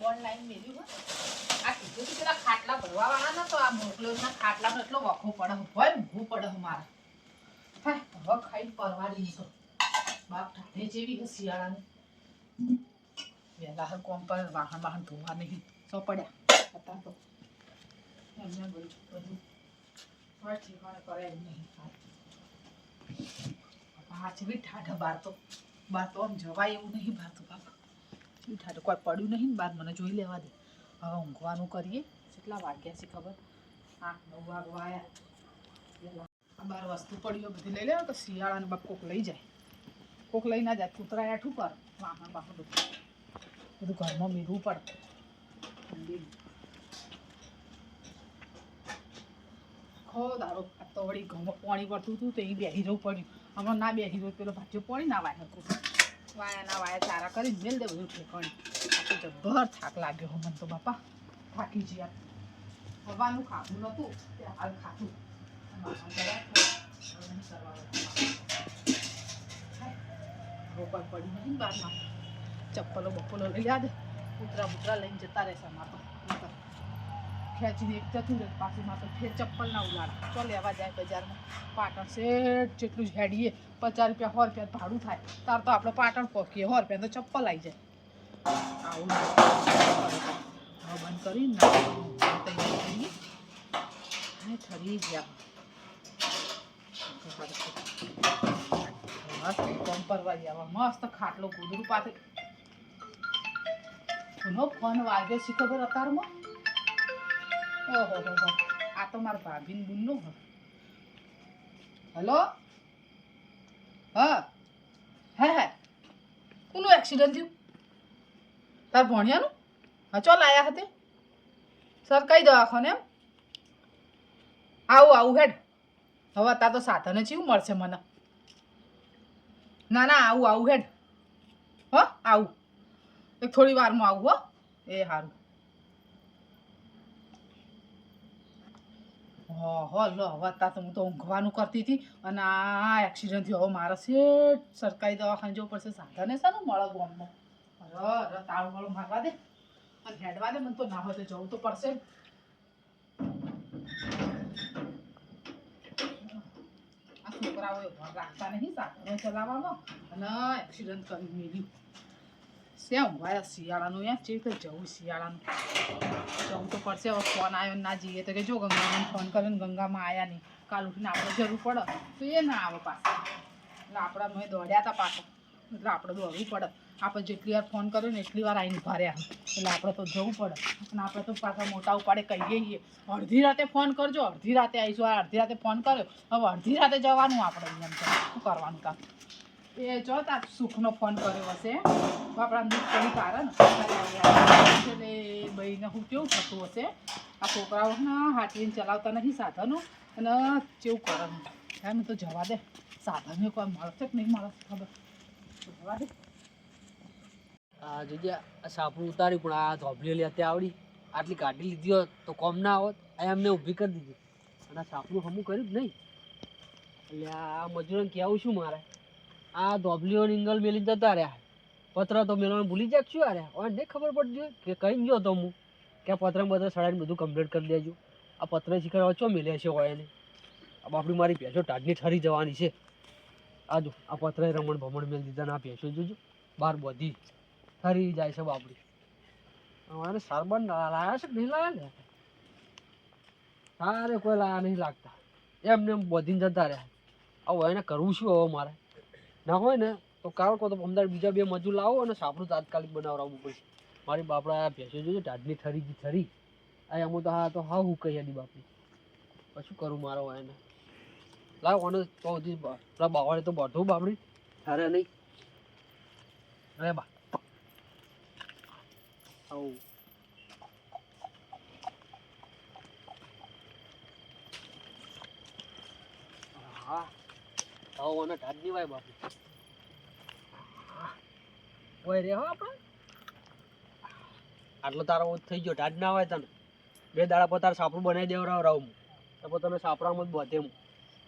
બોલ લાઈન મેળ્યું હો. આ કીધું પેલા ખાટલા ભરવા વાળા આ મોકલ્યો ના ખાટલાનો એટલો વખો પડે છે. ભય પડે મારે. હવે ખાઈને પરવા નીકળો બાપ ઠાઠે જેવી છે શિયાળાની. વહેલા હર કોમ પર વાહન વાહન ધોવા નહીં. સો પડ્યા. તો એમને બધું. બધું કરે એમ નહીં આ બી ઠાઠા બાર તો બાર તો આમ જવાય એવું નહીં બાર તો બાપા. બી ઠાઠું કોઈ પડ્યું નહીં ને બાદ મને જોઈ લેવા દે. હવે ઊંઘવાનું કરીએ. કેટલા વાગ્યા છે ખબર? આઠ નવ વાગવા આવ્યા બાર વસ્તુ પડ્યો બધી લઈ લેવા તો શિયાળાને બાપ કોક લઈ જાય? કોક લઈ ના જાય કૂતરા આઠું પર વાહણ વાહન બધું. બધું ઘરમાં મેળવું પડે. ખો દારો આ તો વળી પાણી પડતું હતું, તો એ બેસી જવું પડ્યું. હમણાં ના બેસી રહ્યું પેલો ભાજ્યો પાણી ના વાય હતું વાયા ના વાયા ચારા કરી મેલ દે બધું ઠેકાણે આ તો જબ્બર થાક લાગ્યો મને તો બાપા. થાકી જ્યા હવાનું ખાધું નહોતું, તે હાલ ખાધું. ગયા રોકડ પડી નહીં બારમાં ચપ્પલો બપ્પલો લઈ યાદ કૂતરા બુતરા લઈને જતા રહેશે અમારે તો. ખેંચીને એક જતું રહે પાછું માં તો ફેર ચપ્પલ ના ઉલાડે ચો લેવા જાય બજારમાં. પાટણ શેઠ જેટલું જ હેડીએ. પચાસ રૂપિયા, સો રૂપિયા ભાડું થાય. તાર તો આપણે પાટણ પહોંચીએ સો રૂપિયા તો ચપ્પલ આવી જાય. આવું બંધ નાખવાનું. તૈયાર અને ઠરી ગયા. મસ્ત કોમ પરવારી જવા મસ્ત ખાટલો ગુદરું પાસે કોનો ફોન વાગ્યો છે ખબર અતારમાં ઓહો હો આ તો મારા ભાભીન બુનનો હ. હલો? હા. હે હે. કોનું એક્સિડન્ટ થયું? તાર ભણ્યાનું? હા ચાલ આયા હતે? સર કઈ દવાખાને એમ? આવું આવું હેડ. હવે તાર તો સાધને એવું મળશે મને. ના ના, આવું આવું હેડ. હો, આવું. એક થોડી વારમાં આવું, હો. એ સારું હો લો, હવે તા હું તો ઊંઘવાનું કરતી હતી અને આ એક્સિડન્ટ થયો. હવે મારે શેઠ સરકારી દવાખાને જવું પડશે. સાધને શાનું મળે ગામમાં. અરે અરે વાળું મારવા દે. અને હેડવા દે, મને તો ના હોય તો જવું તો પડશે. આ છોકરાઓએ રાખતા નહીં, સાધનો ચલાવવામાં અને એક્સિડન્ટ કરી મેલ્યું શ્યાં ઊંઘાયા શિયાળાનું યાર ચેવી રીતે જવું શિયાળાનું. જવું તો પડશે, હવે ફોન આવ્યો ને જઈએ તો કે જો ગંગામાં ફોન કર્યો ને ગંગામાં આવ્યા નહીં. કાલ ઉઠીને આપણે જરૂર પડે તો એ ના આવે પાછા. એટલે આપણા મેં દોડ્યા હતા પાછો. એટલે આપણે દોડવું પડે. આપણે જેટલી વાર ફોન કર્યો ને એટલી વાર આવીને ભર્યા એટલે આપણે તો જવું પડે. અને આપણે તો પાછા મોટા ઉપાડે કહીએ છીએ, અડધી રાતે ફોન કરજો, અડધી રાતે આવીશું અડધી રાતે ફોન કર્યો. હવે અડધી રાતે જવાનું આપણે એમ શું કરવાનું કામ? એ જો તાર સુખનો ફોન કર્યો હશે. આપણા દુઃખ કારણ એટલે બહીને હું કેવું થતું હશે? આ છોકરાઓને ના ચલાવતા નથી સાધનો અને કેવું કરે એમ. તો જવા દે. સાધનો કોઈ મળશે કે નહીં મળશે ખબર? જવા દે. આ આ સાપડું ઉતાર્યું, પણ આ લે લેતે આવડી. આટલી કાઢી લીધી હોત તો કોમ ના આવત આ એમને ઊભી કરી દીધી. અને આ સાપડું હમું કર્યું જ નહીં? એટલે આ મજૂરોને કહેવું શું મારે? આ ધોબલીઓ ઇંગલ મેલી જતા રહ્યા. પત્ર તો મેળવાનું ભૂલી જાય શું અરે હવે નહીં ખબર પડતી કે કહી ગયો તો હું. કે પત્ર પત્ર સડાઈને બધું કમ્પ્લીટ કરી દેજો. આ પત્ર શીખર હવે ચો મેલે છે હોય એને? આ બાપડી મારી ભેંસો ટાઢની ઠરી જવાની છે. આ જો, આ પત્ર રમણ ભમણ મેલ દીધા ને આ ભેંસો જોજો. બાર બધી ઠરી જાય છે બાપડી. અમારે સારબાર લાયા છે નહીં લાયા ને? સારે કોઈ લાયા નહીં લાગતા. એમને એમ બધીને જતા રહ્યા. આવું એને કરવું શું હવે મારે? ના હોય ને, તો કારણ કહો તો અમદાવાદ બીજા બે મજૂર લાવો અને સાપરું તાત્કાલિક બનાવડાવવું પડશે. મારી બાપડા ભેંસો જોજો ટાઢની ઠરી ગઈ ઠરી આ અમુક તો હા તો હા હું કહી હતી બાપની. પછી કરું મારો એને લાવ અને તો હજી પેલા બાવાડે તો બધું બાપડી અરે નહીં. અરે બા. આવું. હા. આવો અને ઢાઢની વાય બાપુ. કોઈ રે હો આપણે. આટલો તારો ઓછ થઈ ગયો, ટાઢ ના હોય તને. બે દાડા પર તારે સાપડું બનાવી દેવ રાવ હું. તો પણ તમે સાપડામાં જ બધે હું.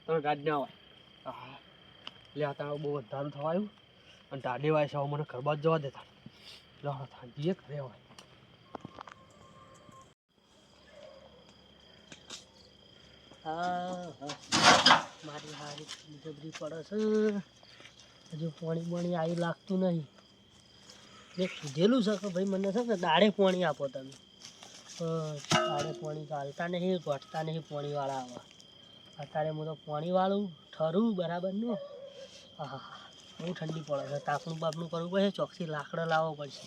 તને ટાઢ ના હોય. હા એટલે આ તારો બહુ વધારું થવાયું અને ટાઢે વાય સાવ મને ઘર બાદ જવા દેતા લો થાંજીએ ઘરે હોય. મારી હારી બધી પડે છે. હજુ પાણી પાણી આવી લાગતું નહીં. મેં કીધેલું છે કે ભાઈ મને છે ને દાડે પાણી આપો તમે. દાડે પાણી તો હાલતા નહીં, ઘટતા નહીં પાણીવાળા આવા. અત્યારે હું તો પાણીવાળું, ઠરું, બરાબર ને? હા બહુ ઠંડી પડે છે. તાપણું બાપણું કરવું પડશે, ચોકથી લાકડો લાવવો પડશે.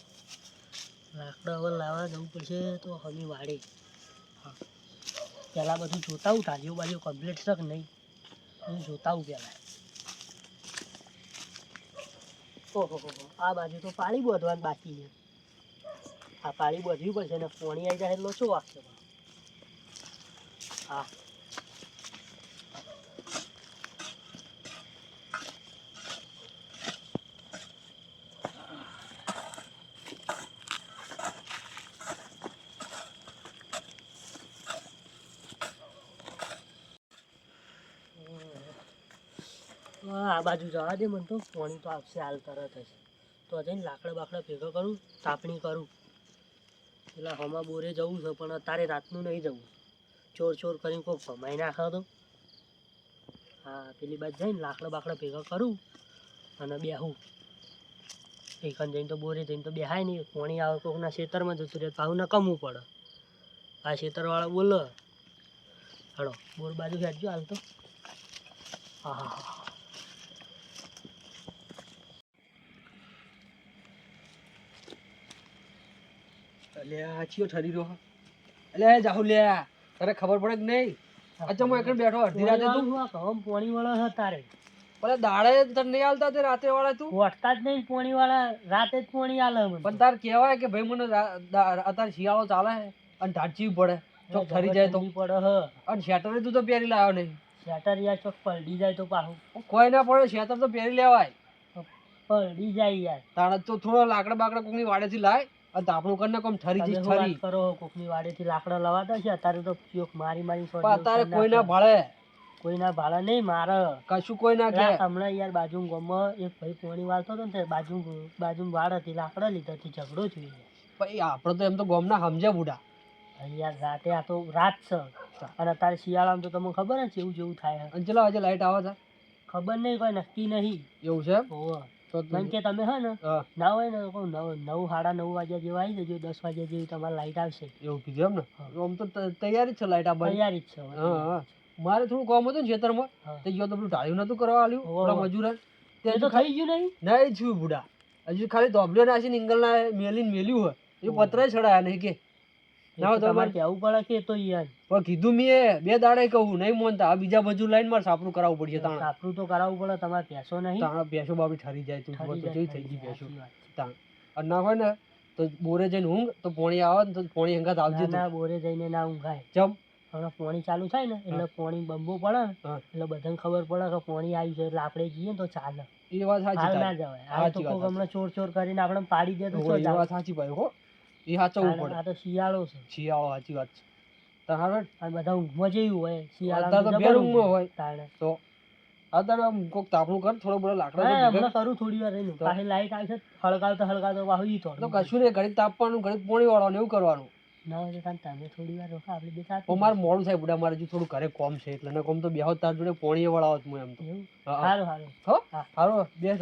લાકડો હવે લાવવા જવું પડશે તો હમી વાડે હા. પહેલાં બધું જોતાવું ટાળીઓ બાજુ કમ્પ્લીટ છે કે નહીં? હું જોતાવું પહેલાં ઓહો. આ બાજુ તો પાણી બોધવાનું બાકી છે આ પાણી બોધવી પડશે ને, પોણી આવી જાય એટલે શું વાગશે? હા આ બાજુ જવા દે મને તો. પાણી તો આવશે હાલ તરત જ. તો જઈને લાકડા બાકડા ભેગા કરું, તાપણી કરું. પેલા હમા બોરે જવું છે, પણ અત્યારે રાતનું નહીં જવું. ચોર ચોર કરીને કોઈ ભમાઈ નાખે તો હા, પેલી બાજુ જઈને લાકડા બાકડા ભેગા કરું અને બેહું. એકન જઈને તો બોરે જઈને તો બેહાય નહીં. પાણી આવે કોકના ખેતરમાં જતું રહે ના નકમવું પડે. આ ખેતરવાળા બોલો હળો બોર બાજુ ખેંચજો હાલ તો. હા હા હા. આ ચિયો ઠરી રહ્યો એટલે જાહુ લે તને ખબર પડે કે નહીં? અચ્છા હું એકને બેઠો અડધી રાતે તું? પોણી વાળા હતા તારે. પેલા દાડે તને નહીં આલતા તે રાતે વાળા તું? વટતા જ નહીં પોણી વાળા રાતે જ પોણી આલે મને. પણ તાર કહેવાય કે ભાઈ મને અત્યારે શિયાળો ચાલે અને ઢાંચી પડે. ચોક ઠરી જાય તો. પડે હ. અને શેટરે તું તો પહેરી લાવ્યો નહીં. શેટર યાર ચોક પલડી જાય તો પાછું. કોઈ ના પડે શેટર તો પહેરી લેવાય. પલડી જાય યાર. તાણે તો થોડો લાકડા બાકડા કોકની વાડેથી લાય. અને તાપણું કરીને કોમ ઠરી તમે જઈશ શું વાત ઠરી કરો કોકની વાડેથી લાકડા લવાતા છે? અત્યારે તો ચોક મારી મારી પણ અત્યારે કોઈ ના કોઈ ના ભાડા નહીં મારે. કશું કોઈ ના હમણાં યાર બાજુ ગામમાં એક ભાઈ પોણી વાળતો હતો ને બાજુ બાજુ વાડ હતી લાકડા લીધા હતી ઝઘડો યાર. ભાઈ આપણે તો એમ તો ગોમના સમજે બુડા યાર રાતે આ તો રાત છે. અને અત્યારે શિયાળામાં તો તમને ખબર જ છે એવું જેવું થાય. અને ચલો આજે લાઈટ આવે છે ખબર નહીં કોઈ નક્કી નહીં. એવું છે એમ? કે તમે હે ને ના હોય ને કહું નવ નવ સાડા નવ વાગ્યા જેવા આવી જજો દસ વાગ્યા જેવી તમારે લાઈટ આવશે. એવું કીધું એમ ને આમ તો તૈયારી જ છે લાઈટ આવવાની તૈયારી જ છે. હા હા. મારે થોડું કામ હતું ને ખેતરમાં. તે ગયો તો પેલું ઢાળ્યું નતું કરવા આવ્યું થોડા મજૂર. તે તો ખાઈ ગયું નહીં? નહીં છું બુડા. હજુ ખાલી ધોબલ્યો નાખીને ઇંગલના મેલીને મેલ્યું હોય. એ પતરા ચડાયા નહીં કે. ના તમારે કહેવું પડે કે તો યાર. પણ કીધું મેં બે દાડે કહું નહીં મોનતા. આ બીજા બાજુ લાઈન મારે સાપરું કરાવવું પડશે તાણ. સાપરું તો કરાવવું પડે તમારે પૈસો નહીં. તાણ ભેંસો બાપડી ઠરી જાય તું તો જેવી થઈ ગઈ ભેંસો સાચી વાત. છે. તાણ. અને ના હોય ને તો બોરે જઈને ઊંઘ તો પોણી આવે ને તો પોણી હંગાત આવજે ના બોરે જઈને ના ઊંઘાય. ચમ. હમણાં પોણી ચાલુ થાય ને એટલે પોણી બંબો પડે ને એટલે બધાને ખબર પડે કે પોણી આવી છે એટલે આપણે જઈએ ને તો ચાલે. એ વાત સાચી ના જવાય. આ તો કોક હમણાં ચોર ચોર કરીને આપણે પાડી દે તો એ વાત સાચી ભાઈ હો. એ સાચવવું પડે. આ તો શિયાળો છે. શિયાળો સાચી વાત છે. તારે આ બધા ઊંઘમાં જેવું હોય શિયાળા તો બે રૂમમાં હોય. તારે તો અત્યારે આમ કોક તાપણું કર થોડો બધો લાકડા હા, તો ભેગા હમણાં કરું થોડી વાર રહીને પાછી લાઈટ આવશે હળગાવતો હળગાવતો પાછું ઈ તો કશું નહીં ઘડીક તાપવાનું ઘડીક પોણી વાળવાનું એવું કરવાનું. ના હોય તો તમે થોડી વાર રોકો આપણે બે સાથે મારે મોડું થાય બુડા મારે હજુ થોડું ઘરે કોમ છે એટલે ન કોમ તો બેહો તાર જોડે પોણીએ વળાવત હું એમ તો. સારું સારું હો. હા. બે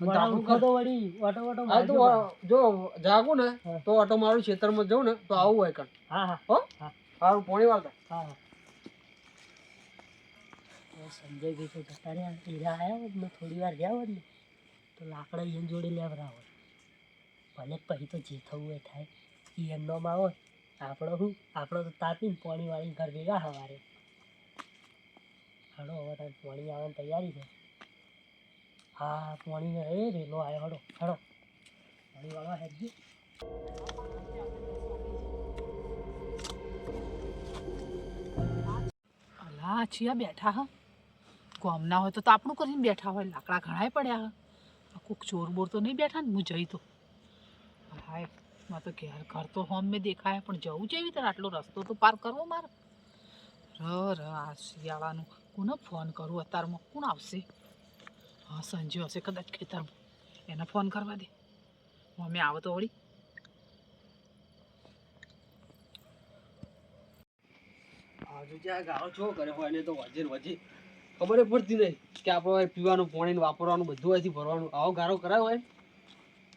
વળી જો જાગું ને તો ઓટો મારું ખેતરમાં જવું ને તો આવું હોય કણ હા હા. હા. સારું પોણી વાળતા હા હા. તો સંજયભાઈ તો જતા રહ્યા હીરા આવ્યા હોત ને થોડી વાર ગયા હોત ને તો લાકડા એમ જોડે લેવરા હોય ભલે પછી તો જે થવું એ થાય. એ એમનોમાં હોય. આપણો શું આપણો તો તાપીને પાણી વાળીને ઘર ભેગા સવારે હડો હવે તારે પાણી આવવાની તૈયારી છે. હા પાણીને એ રેલો આવ્યો હડો હડો. પાણી વાળવા હેડજી. અલા બેઠા હા. ગામના હોય તો આપણું કરીને બેઠા હોય. લાકડા ઘણાય પડ્યા હા. કોક ચોર બોર તો નહીં બેઠા ને હું જઈ તો. હાય, માં તો ઘેર ઘર તો હોમ મેં દેખાય, પણ જવું એવી રીતે આટલો રસ્તો તો પાર કરવો મારે? ર ર, આ શિયાળાનું. કોને ફોન કરું? અત્યારમાં કોણ આવશે? હા સંજય હશે કદાચ ખેતરમાં. એને ફોન કરવા દે. મમ્મી આવો તો વળી. આ જ્યાં ગાળો છો? કરે હોય એને તો વજે ને વજે. ખબર પડતી નહીં કે આપણે પીવાનું પાણી વાપરવાનું, બધું અહીંથી ભરવાનું. આવો ગારો કરાયો હોય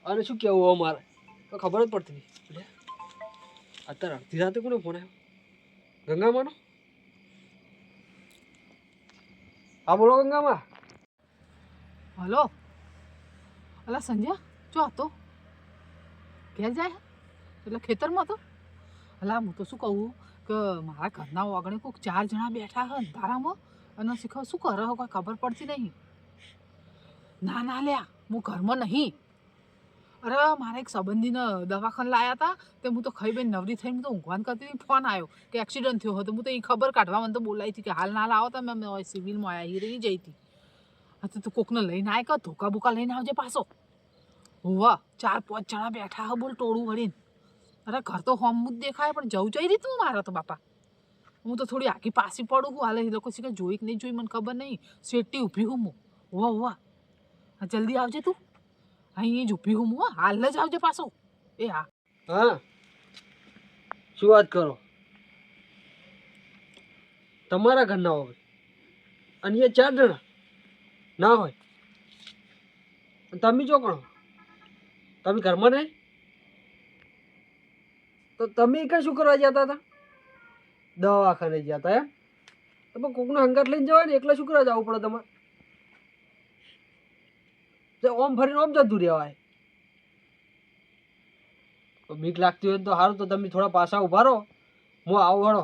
અને શું કેવું હવે મારે? તો ખબર જ પડતી નહીં. અત્યારે અડધી રાતે કોને ફોન આવ્યો ગંગામાનો? હા, બોલો ગંગામાં. હલો. અલા સંજય જો હતો ઘેર જાય? એટલે ખેતરમાં તો? અલા, હું તો શું કહું કે મારા ઘરના આગળ કોઈક ચાર જણા બેઠા હે અંધારામાં અને શીખો શું કરે કોઈ ખબર પડતી નહીં. ના ના, લ્યા, હું ઘરમાં નહીં. અરે, મારા એક સંબંધીને દવાખાને લાયા હતા તે હું તો ખાઈ બેન નવરી થઈને તો ઊંઘવાન કરતી હતી, ફોન આવ્યો કે એક્સિડન્ટ થયો હતો. હું તો એ ખબર કાઢવા મને તો બોલાવી હતી કે હાલ ના લાવો તમે સિવિલમાં આવ્યા હીરી જઈ હતી હા તો તું કોકને લઈને આય કે ધોકા બોકા લઈને આવજે પાછો. હોવા, ચાર પાંચ જણા બેઠા હો બોલ ટોળું વળીને. અરે ઘર તો હોમ જ દેખાય, પણ જવું જઈ રીતું મારા તો બાપા. હું તો થોડી આખી પાછી પડું હું હાલે એ લોકો શીખે જોઈ કે નહીં જોઈ, મને ખબર નહીં. શેટી ઊભી હું હું હોવા હોવા. જલ્દી આવજે તું. અહીં જ ઊભી હું હું. હાલ જ આવજે પાછો. એ હા. હા. શું વાત કરો? તમારા ઘરના હોય. અને એ ચાર જણા. ના હોય. તમે જો કોણ? તમે ઘરમાં નહીં તો તમે કઈ શું કરવા જતા હતા? દવાખાને ગયા હતા એમ તમે કોકનો હંગાત લઈને જવાય ને એકલા શું કરવા જવું પડે તમારે? તો ઓમ ફરીને ઓમ જતું રહેવાય. બીક લાગતી હોય તો સારું તો તમે થોડા પાછા ઊભા રહો. હું આવું વળો.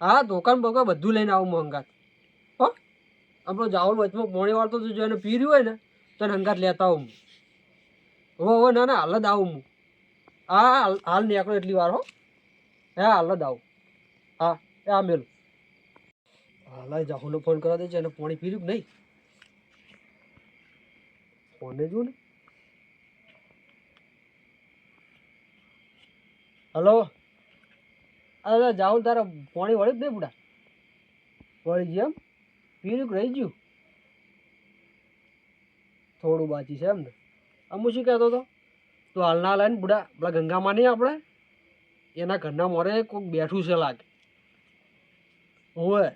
હા દુકાન બોકા બધું લઈને આવું હંગાત. આપણો જાવલ વચમાં પોણી વાળતો જો એને પી હોય ને તો એને હંગાત લેતા હું. હવે હો ના ના, હાલ જ આવું હું. હા હાલ નીકળો એટલી વાર, હો. હા, હાલ જ આવું. હા, એ આ મેલું. હાલ જાહુને ફોન કરવા દે છે, એને પાણી પી નહીં? ફોને જો ને. હલો. અરે, જાહુલ તારા પાણી વળ્યું જ નહીં બુડા? વળી ગયા એમ? પીર્યું રહી ગયું? થોડું બાકી છે એમ ને. અમુ શું કહેતો હતો? તું હાલના લઈને બુડા, પેલા ગંગામાં નહીં આપણે? એના ઘરના મોરે કોઈક બેઠું છે લાગે. હોય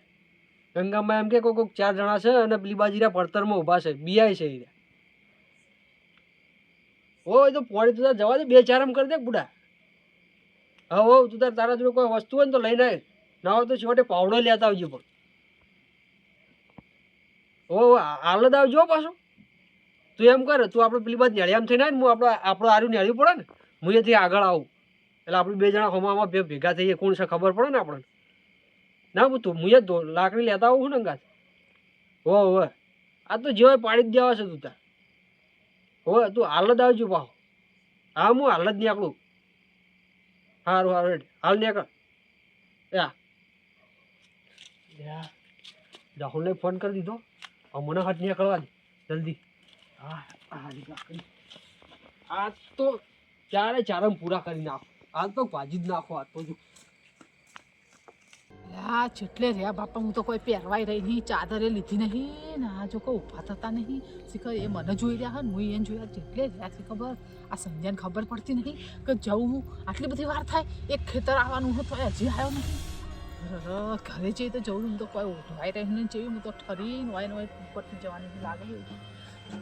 ગંગામાં એમ કે કોઈક કોઈક ચાર જણા છે અને પેલી બાજીરા પડતરમાં ઊભા છે, બિયાય છે એ હોય તો પોણી તું જવા દે, બે ચાર એમ કરી દે બુડા. હા હો તું તારા જોડે કોઈ વસ્તુ હોય ને તો લઈને આવે ના હોય તો છેવટે પાવડો લેતા આવજો પણ. હો, હાલ જ આવજો પાછો. તું એમ કર તું આપણે પેલી બાદ નેળિયામ થઈને આય ને હું આપણે આપણો આર્યું નેળ્યું પડે ને હું એથી આગળ આવું. એટલે આપણે બે જણા હોમામાં બે ભેગા થઈએ કોણ છે ખબર પડે ને આપણને. ના હું તું હું લાકડી લેતા આવું છું ને અંગાત હો હો આ તો જેવાય પાડી જ દેવા છે તું તાર. હો તું હાલ જ આવજો પાહો હા હું હાલ જ નીકળું. સારું સારું રેડ હાલ નીકળ. યા યા રાહુલને ફોન કરી દીધો. હમણાં હાથ નીકળવા દે. જલ્દી. આ તો ચારે ચારમ પૂરા કરી નાખો. આ તો ભાજી જ નાખો આ તો જો. આ જેટલે રહ્યા બાપા હું તો કોઈ પહેરવાય રહી નહીં ચાદરે લીધી નહીં ને આ જો કોઈ ઊભા થતા નહીં. શીખર એ મને જોઈ રહ્યા હે હું એને જોયા જેટલે રહ્યા છે ખબર? આ સંજયને ખબર પડતી નહીં કે જવું હું. આટલી બધી વાર થાય એક ખેતર આવવાનું હતું એ હજી આવ્યો નહીં ઘરે જઈ તો જવું હું તો કોઈ ઉઠવાઈ રહી નહીં. જેવી હું તો ઠરીને હોય ને ઉપરથી જવાની લાગે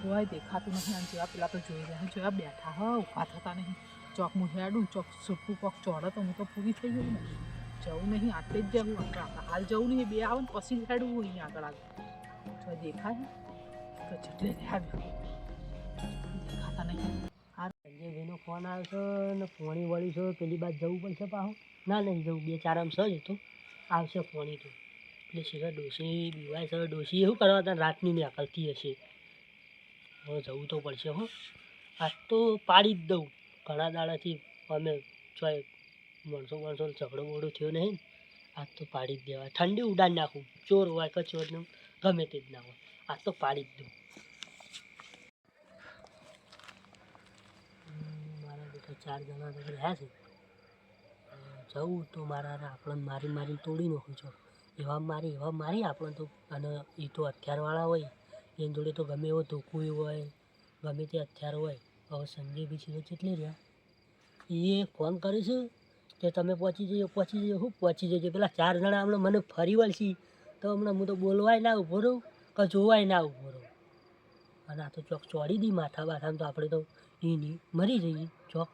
કોઈ દેખાતું નથી. આમ જેવા પેલા તો જોઈ રહ્યા જોયા બેઠા હ ઊભા થતા નહીં. ચોક હું હેડું ચોક સુટું કોક ચોડે તો હું તો પૂરી થઈ ગયું ને. જવું નહીં, આટલે જ જવું. આપણે હાલ જવું નહીં બે આવે ને પછી જ હેડવું અહીં આગળ આગળ. જો દેખાય, તો જેટલે રહ્યા દેખાતા નહીં. સંજયભાઈનો ફોન આવ્યો છે ને ફોણી વળી છે, પેલી બાદ જવું પડશે પાછું ના, નહીં જવું, બે ચાર આમ સજ તો આવશે ફોની તો? એટલે શિખર ડોશી દીવાય છે ડોસી એવું કરવા હતા? રાતની ને અકલતી હશે. હવે જવું તો પડશે, હો. આજ તો પાડી જ દઉં. ઘણા દાડાથી અમે ચોય માણસો માણસો ઝઘડો બગડો થયો નહીં આજ તો પાડી જ દેવાય. ઠંડી ઉડાડી નાખું. ચોર હોય કે ચોર ગમે તે જ ના હોય. આજ તો પાડી જ દઉં. મારા બેટા ચાર જણા રહ્યા છે. જવું તો મારા આપણને મારી મારીને તોડી નાખું છો. એવા મારી એવા મારી આપણને તો અને એ તો હથિયારવાળા હોય. એની જોડે તો ગમે એવો ધોકું હોય, ગમે તે હથિયાર હોય. હવે સંજય બી કેટલી રહ્યા. એ ફોન કરે છે કે તમે પહોંચી જજો પહોંચી જજો, હું પહોંચી જજો. પેલા ચાર જણા હમણાં મને ફરી વળશી. તો હમણાં હું તો બોલવાય ના ઊભો રહું કે જોવાય ના ઊભો રહું. અને આ તો ચોક ચોડી દી માથા બાથામાં તો આપણે તો એની મરી જઈએ ચોક.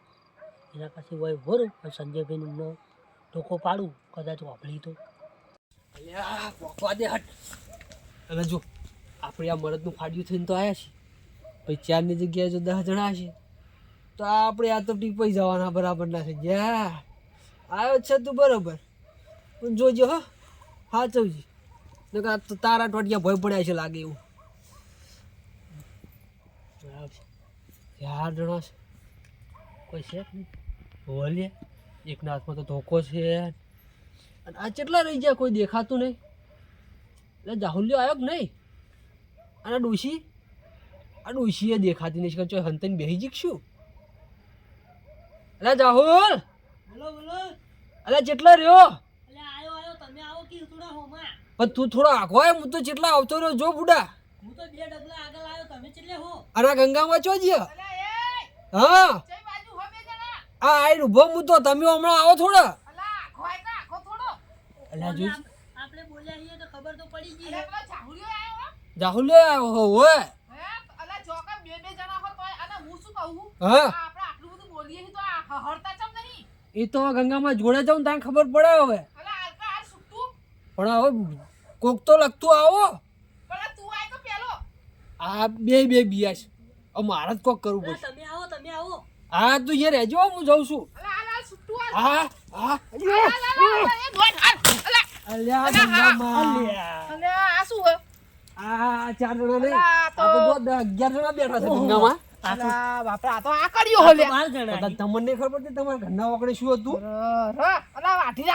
એના પાસે હોય ઊભો રહું સંજયભાઈનું ધોકો પાડું, કદાચ વાપરી તો. પોકવા દે અને જો, આપણે આ મરદનું ફાડ્યું થઈને તો આવ્યા છીએ પછી ચારની જગ્યાએ જો દસ જણા છે, તો આપણે આ તો ટીપાઈ જવાના બરાબર ના થઈ ગયા આવ્યો છે તું બરાબર. પણ જોજો હો સાચવજી નકર આ તો તારા ટોટિયા ભય પડ્યા છે લાગે એવું. ચાર જણા છે. કોઈ છે. બોલીએ. એકના હાથમાં તો ધોકો છે. અને આ કેટલા રહી ગયા? કોઈ દેખાતું નહીં. એટલે જાહુલ્યો આવ્યો કે નહીં? અને ડોશી? આ ડોશીએ દેખાતી નહીં. કે ચોય હંતન બેહી જીકશું અલા જાહુલ! બોલો બોલો. અલા જેટલા રહ્યો? આયો આયો. તમે આવો કે થોડા હોમાં? પણ તું થોડો આખો આય. હું તો જેટલા આવતો રહ્યો? જો બુડા. હું તો બે ડગલા આગળ આવ્યો તમે કેટલે હો? અને ગંગામાં ચો જ્યો? હા. આ આઈ ઊભો મુદ્દો તો તમે હમણાં આવો થોડા. અલા આખો આય કા આખો થોડો અલ્યા જોઈ. આપણે બોલ્યા છીએ તો ખબર તો પડી ગઈ. હો. જાહુલ્યો આવ્યો હોય હે. અલા ચોકા બે બે જણા હો તો અને હું શું કહું હા? આપણે આટલું બધું બોલીએ તો આ ચમ નહીં? એ તો ગંગામાં જોડે જાઉં તને ખબર પડે હવે. અલા આલકા આ સુટતું પણ હવે કોક તો લગતું આવો. પણ તું આય તો પેલો. આ બે બે બિયા છે મારે જ કોક કરવું પડે પડશે. તમે આવો તમે આવો. હા તું અહીંયા રહેજો હું જાઉં છું. હા અલ્યા અલ્યા. શું હે? આ ચાર જણા નહીં. અગિયાર જણા બેઠા છે. કદાચ તમને ખબર પડતી તમારા ઘરના વાકડે શું હતું? ર અલા વાઢી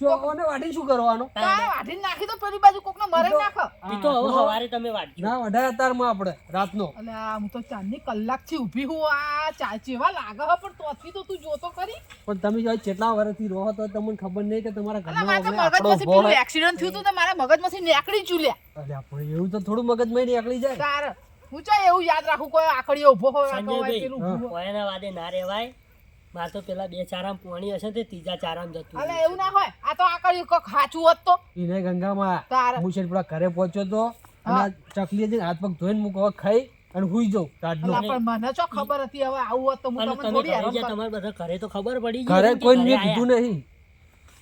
નાખો આને શું કરવાનો? વાટી નાખી તો પેલી બાજુ કોકને મરે નાખો. ઈ તો હવે સવારે તમે વાંચજો ના વઢાય અતારમાં આપણે રાતનો. અલા હું તો ચાંદની કલાકથી ઊભી હું આ ચા ચેવા લાગે હે પણ તોથી તો તું જોતો ખરી. પણ તમે જો કેટલા વર્ષથી રહો તો તમને ખબર નહીં કે તમારા ઘરમાં વગડે મગજમાંથી પેલું એક્સિડન્ટ થયું હતું તો મારા મગજમાંથી નીકળી ચૂલ્યા. અલ્યા પણ એવું તો થોડું મગજમાં નીકળી જાય. તાર હું ચા એવું યાદ રાખું કોઈ આકડીઓ ઊભો હોય પેલું ઊભું વાદે ના રહેવાય. મારે તો પેલા બે ચારામ પોણી હશે તે ત્રીજા ચારામ જતું અલે એવું ના હોય. આ તો આકડીઓ કોક સાચું હોત તો. એને ગંગામાં મુશેર પૂરા ઘરે પહોંચ્યો તો અને આ ચકલી જઈને હાથ પગ ધોઈને મૂકો ખાઈ અને હુઈ જાઉં રાતનો. પણ મને ચો ખબર હતી? હવે આવું હોત તો હું તમને થોડી. તમારા બધા ઘરે તો ખબર પડી ગઈ ઘરે કોઈ મેં કીધું નહીં.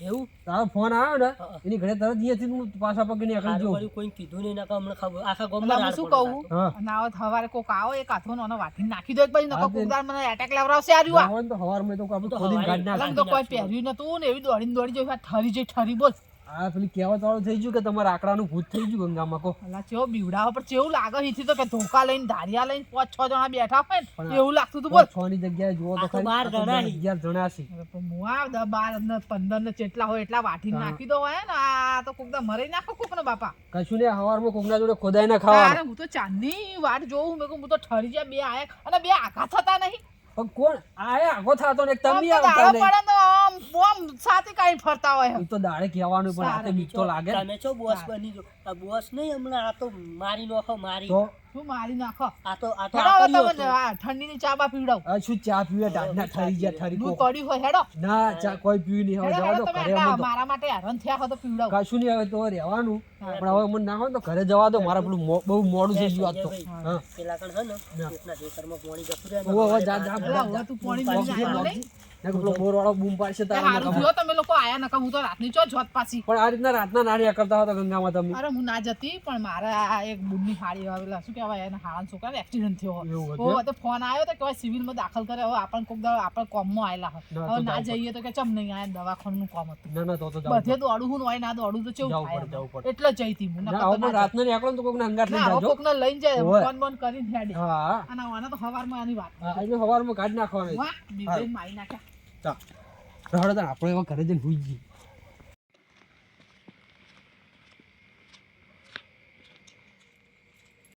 એવું? તારો ફોન આવ્યો ને એની ઘરે તરત અહીંયાથી હું પાછા પગે નીકળી સારું જાઉં. કોઈ કીધું નહીં નકર હમણાં ખબર આખા ગોમમાં શું કહું? ના અને હવારે સવારે કોક આવો એક હાથો નો વાટી નાખી દો એક તે- કોક દાડ મને એટેક લાવરાવશે આર્યું આ. ના તો સવારમાં તો તો ખોદીને હવારે કાઢી અલા, તો કોઈ પહેર્યું નતું ને એવી દોડીને દોડી જોઈ ઠરી જઈ ઠરી બોલ. આ પેલી કહેવત વાળું થઈ ગયું કે તમારે આકડાનું ભૂત થઈ ગયું ગંગામાં કો અલા ચેવો બીવડાવો પણ ચેવું લાગે અહીંથી તો કે ધોકા લઈને ધારિયા લઈને પાંચ છ જણા બેઠા હોય ને એવું લાગતું હતું બોલ. છ ની જગ્યાએ જુઓ તો ખરી, બાર જણા. અગિયાર જણા છે અરે પણ હું આ દસ બાર ને પંદર ને જેટલા હોય એટલા વાટી નાખી દો હોય ને આ તો કોક ના મરી નાખો કોક ને બાપા. કશું ને હવારમાં કોકના જોડે ખોદાઈ ના ખાવા હું તો ચાંદની વાટ જોઉં મેં કહું હું તો ઠરી જાય બે આયા અને બે આઘા થતા નહીં. પણ કોણ? આયા આખો થાતો ને તમે તો આવતા નહીં પડે તો આમ બોમ સાથે કાઈ ફરતા હોય તો દાડે કહેવાનું પણ આ તો બીક તો લાગે. તમે છો બોસ બની જો આ બોસ નહીં હમણાં આ તો મારી નોખો મારી. તો શું મારી નાખો? આ તો આ તો હેડો હવે આકર્યો તમને હતો. આ ઠંડીની ચા બા પીવડાવ. આ શું ચા પીવે? ડાઢના ઠરી ગયા ઠરી દૂધ કોક. હોય હેડો. ના ચા કોઈ પીવી નહીં. હવે જવા દો ઘરે મારા માટે હેરાન થયા હો તો પીવડાવ. કશું નહીં હવે તો રહેવાનું. પણ હવે મને ના હોય ને તો ઘરે જવા દો. મારે પેલું બહુ મોડું થઈ ગયું આજ તો. હા. પેલા કણ છે ને કોકના ખેતરમાં પોણી જતું રહે જા, જા, તું ને પેલો બોર વાળો બૂમ પાડશે એ તારે હારું નકામું. થયો તમે લોકો આયા નકર હું તો રાતની ચો જોત પાછી. પણ આ રીતના રાતના નારિયા કરતા હતા ગંગામાં તમે. અરે હું ના જતી પણ મારે એક બુનની હાડી આવેલા. શું કહેવાય એના હાળા છોકરાને એક્સિડન્ટ થયો હોય. એવું હતું ઓ તો ફોન આવ્યો તો કહેવાય સિવિલમાં દાખલ કરે હવે આપણને કોક દાડો આપણે કોમમાં આવેલા હવે ના જઈએ તો કે ચમ નહીં આયા દવાખાનું કોમ હતું. ના ના તો તો બધે દોડું હું હોય ના દોડું તો કેવું થાય. એટલે જઈતી હું ના રાતના નીકળો તો કોકને જાજો. કોકને લઈને જાય ફોન બોન કરીને હેડે. હા. અને આને તો સવારમાં આની વાત એટલે સવારમાં કાઢી નાખવાની. વાહ મારી નાખ્યા. ચા રહોડો તાણ આપણે હવે ઘરે જઈને હુઈ જઈએ.